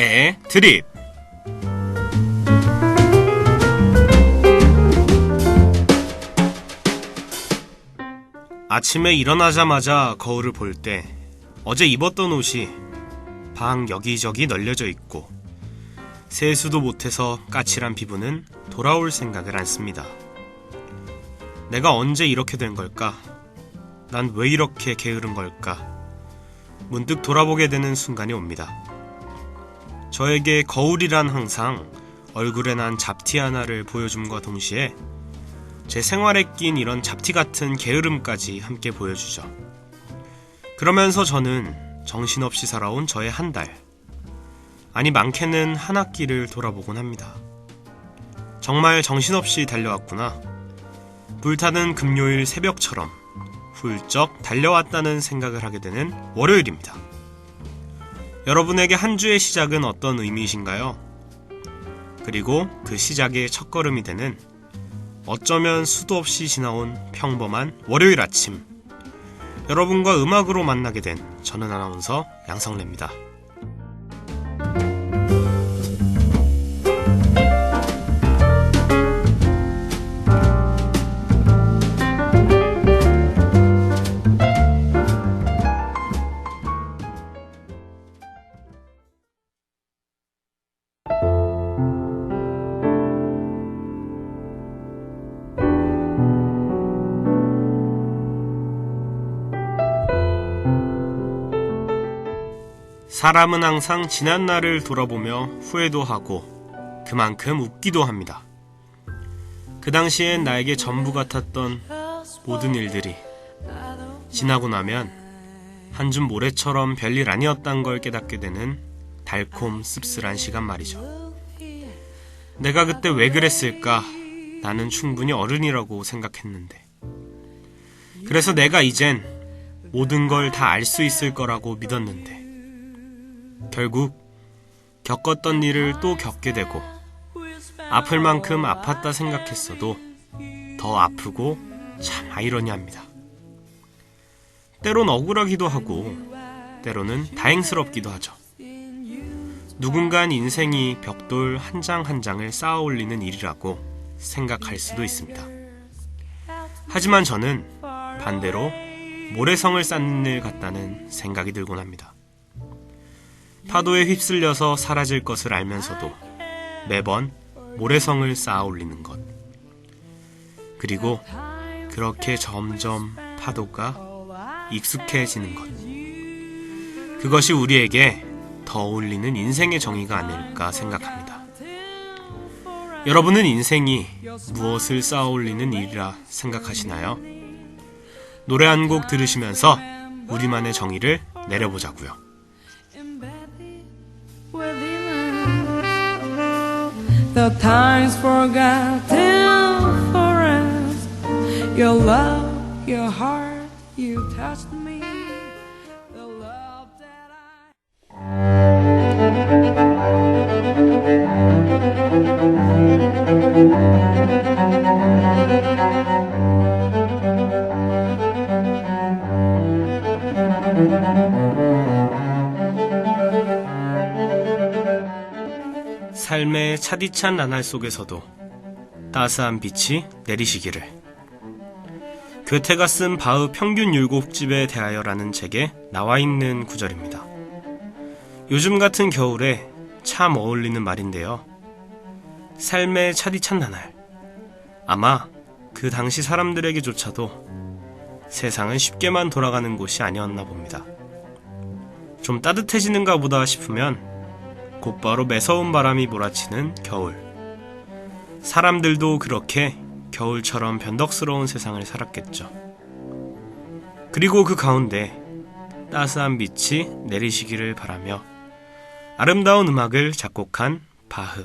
에 드립 아침에 일어나자마자 거울을 볼 때 어제 입었던 옷이 방 여기저기 널려져 있고 세수도 못해서 까칠한 피부는 돌아올 생각을 않습니다. 내가 언제 이렇게 된 걸까? 난 왜 이렇게 게으른 걸까? 문득 돌아보게 되는 순간이 옵니다. 저에게 거울이란 항상 얼굴에 난 잡티 하나를 보여줌과 동시에 제 생활에 낀 이런 잡티 같은 게으름까지 함께 보여주죠. 그러면서 저는 정신없이 살아온 저의 한 달, 아니 많게는 한 학기를 돌아보곤 합니다. 정말 정신없이 달려왔구나. 불타는 금요일 새벽처럼 훌쩍 달려왔다는 생각을 하게 되는 월요일입니다. 여러분에게 한 주의 시작은 어떤 의미이신가요? 그리고 그 시작의 첫걸음이 되는 어쩌면 수도 없이 지나온 평범한 월요일 아침. 여러분과 음악으로 만나게 된 저는 아나운서 양성래입니다. 사람은 항상 지난 날을 돌아보며 후회도 하고 그만큼 웃기도 합니다. 그 당시엔 나에게 전부 같았던 모든 일들이 지나고 나면 한 줌 모래처럼 별일 아니었단 걸 깨닫게 되는 달콤 씁쓸한 시간 말이죠. 내가 그때 왜 그랬을까? 나는 충분히 어른이라고 생각했는데. 그래서 내가 이젠 모든 걸 다 알 수 있을 거라고 믿었는데. 결국 겪었던 일을 또 겪게 되고 아플 만큼 아팠다 생각했어도 더 아프고 참 아이러니합니다. 때론 억울하기도 하고 때로는 다행스럽기도 하죠. 누군간 인생이 벽돌 한 장한 장을 쌓아 올리는 일이라고 생각할 수도 있습니다. 하지만 저는 반대로 모래성을 쌓는 일 같다는 생각이 들곤 합니다. 파도에 휩쓸려서 사라질 것을 알면서도 매번 모래성을 쌓아 올리는 것. 그리고 그렇게 점점 파도가 익숙해지는 것. 그것이 우리에게 더 어울리는 인생의 정의가 아닐까 생각합니다. 여러분은 인생이 무엇을 쌓아 올리는 일이라 생각하시나요? 노래 한 곡 들으시면서 우리만의 정의를 내려보자고요. The times forgotten for us. Your love, your heart, you touched me. 삶의 차디찬 나날 속에서도 따스한 빛이 내리시기를. 괴테가 쓴 바흐 평균 율곡집에 대하여라는 책에 나와 있는 구절입니다. 요즘 같은 겨울에 참 어울리는 말인데요. 삶의 차디찬 나날. 아마 그 당시 사람들에게조차도 세상은 쉽게만 돌아가는 곳이 아니었나 봅니다. 좀 따뜻해지는가 보다 싶으면 곧바로 매서운 바람이 몰아치는 겨울. 사람들도 그렇게 겨울처럼 변덕스러운 세상을 살았겠죠. 그리고 그 가운데 따스한 빛이 내리시기를 바라며 아름다운 음악을 작곡한 바흐.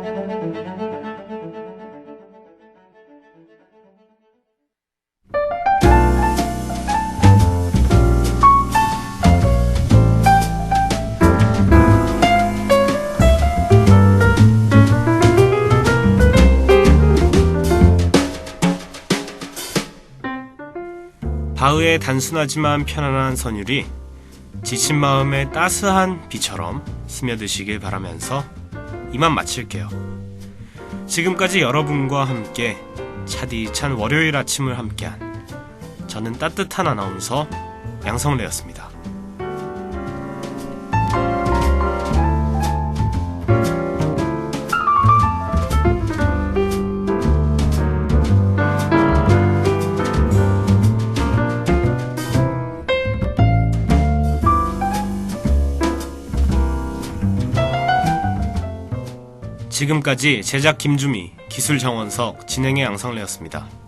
가을의 단순하지만 편안한 선율이 지친 마음에 따스한 비처럼 스며드시길 바라면서 이만 마칠게요. 지금까지 여러분과 함께 차디찬 월요일 아침을 함께한 저는 따뜻한 아나운서 양성래였습니다. 지금까지 제작 김주미, 기술 정원석, 진행의 양성래였습니다.